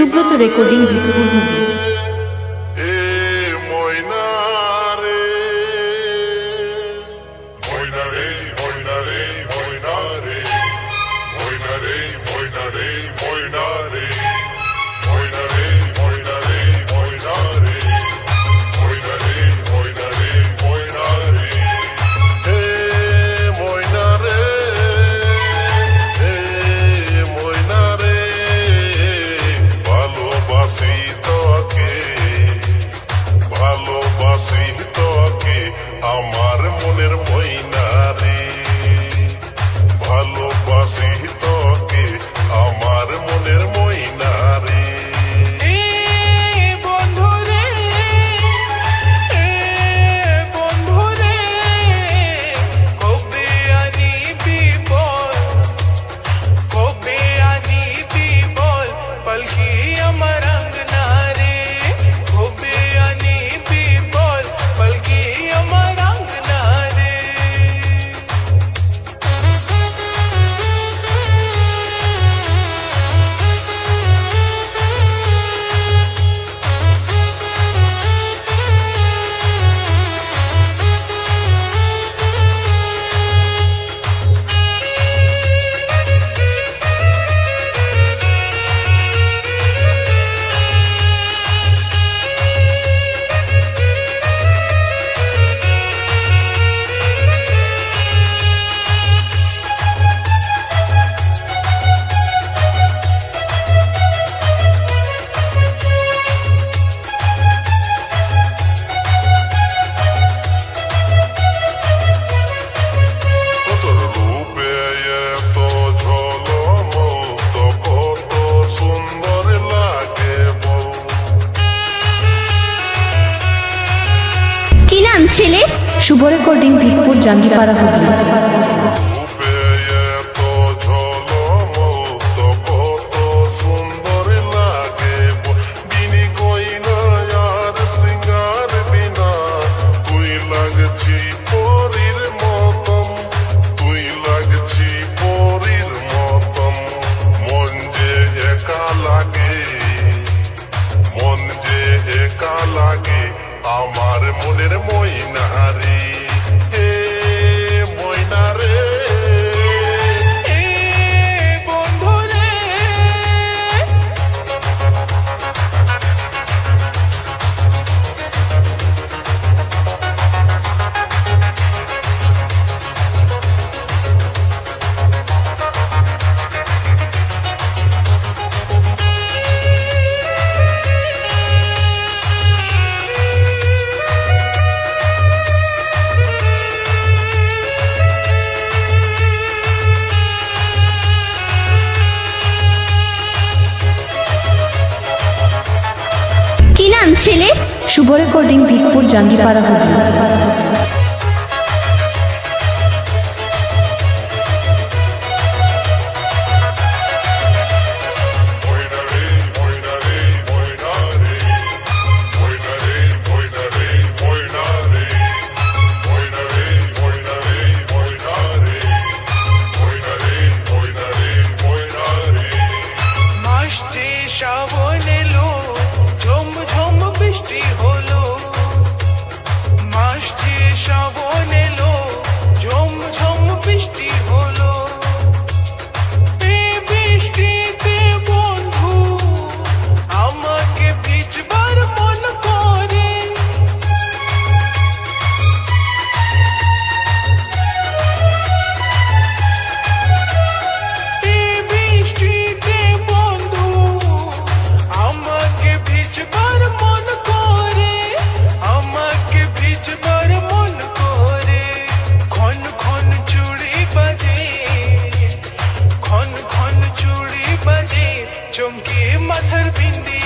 Subrata recording ভিতরে Shubho recording Bhikpur Jangipara Hooghly. more than Shubho recording Bhikpur Jangipara Hooghly मथर बिंदी।